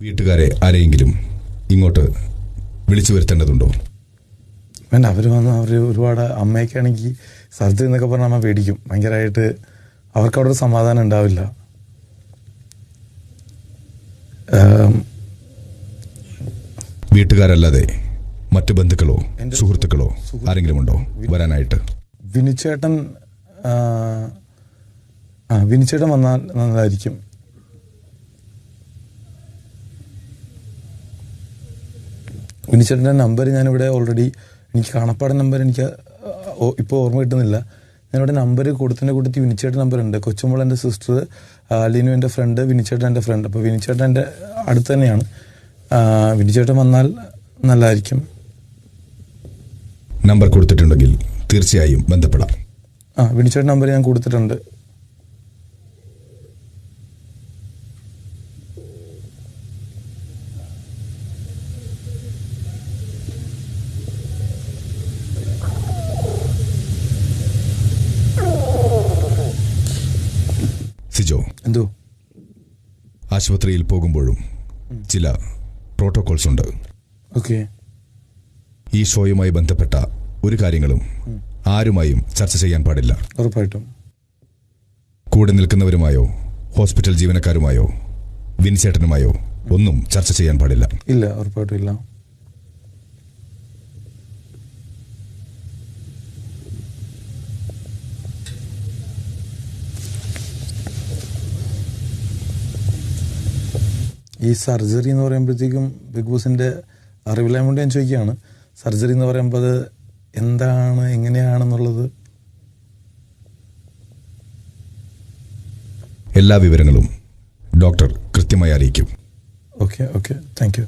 വീട്ടുകാരെ ആരെയെങ്കിലും ഇങ്ങോട്ട് വിളിച്ചു വരുത്തേണ്ടതുണ്ടോ? വേണ്ട അവർ വന്ന് അവർ ഒരുപാട് അമ്മയൊക്കെ ആണെങ്കിൽ സർജറി എന്നൊക്കെ പറഞ്ഞാൽ അമ്മ പേടിക്കും. ഭയങ്കരമായിട്ട് അവർക്ക് അവിടെ ഒരു സമാധാനം ഉണ്ടാവില്ല. വീട്ടുകാരല്ലാതെ മറ്റു ബന്ധുക്കളോ സുഹൃത്തുക്കളോ ആരെങ്കിലും ഉണ്ടോ വരാനായിട്ട്? വിനുച്ചേട്ടൻ ആ, വിനുച്ചേട്ടൻ വന്നാൽ നല്ലതായിരിക്കും വിനുച്ചേട്ടന്റെ നമ്പർ ഞാനിവിടെ ഓൾറെഡി എനിക്ക് കാണപ്പാട നമ്പർ എനിക്ക് ഇപ്പോൾ ഓർമ്മ കിട്ടുന്നില്ല. ഞാനിവിടെ നമ്പർ കൊടുത്തതിന്റെ കൂട്ടത്തിൽ വിനിച്ചേട്ടൻ നമ്പർ ഉണ്ട് കൊച്ചുമ്പോൾ എന്റെ സിസ്റ്റർ ലിനു എന്റെ ഫ്രണ്ട് വിനിച്ചേട്ടൻ എന്റെ ഫ്രണ്ട് അപ്പോൾ വിനിച്ചേട്ടൻ എന്റെ അടുത്ത് തന്നെയാണ്. വിനിച്ചേട്ടൻ വന്നാൽ നല്ലതായിരിക്കും നമ്പർ കൊടുത്തിട്ടുണ്ടെങ്കിൽ തീർച്ചയായും ബന്ധപ്പെടാം. ആ വിനിച്ചേട്ടൻ നമ്പർ ഞാൻ കൊടുത്തിട്ടുണ്ട്. സിജോ എന്തോ? ആശുപത്രിയിൽ പോകുമ്പോഴും ചില പ്രോട്ടോകോൾസ് ഉണ്ട്. ഓക്കെ. ഈ ഷോയുമായി ബന്ധപ്പെട്ട ഒരു കാര്യങ്ങളും ആരുമായും ചർച്ച ചെയ്യാൻ പാടില്ല. ഉറപ്പായിട്ടും. കൂടെ നിൽക്കുന്നവരുമായോ ഹോസ്പിറ്റൽ ജീവനക്കാരുമായോ വിൻസേട്ടനുമായോ ഒന്നും ചർച്ച ചെയ്യാൻ പാടില്ല. ഇല്ല ഉറപ്പായിട്ടും ഇല്ല. ഈ സർജറി എന്ന് പറയുമ്പോഴത്തേക്കും ബിഗ് ബോസിന്റെ അറിവില്ലായ്മ കൊണ്ട് ഞാൻ ചോദിക്കുകയാണ്. സർജറി എന്ന് പറയുമ്പോൾ അത് എന്താണ് എങ്ങനെയാണെന്നുള്ളത്? എല്ലാ വിവരങ്ങളും ഡോക്ടർ കൃത്യമായി അറിയിക്കും. Okay okay thank you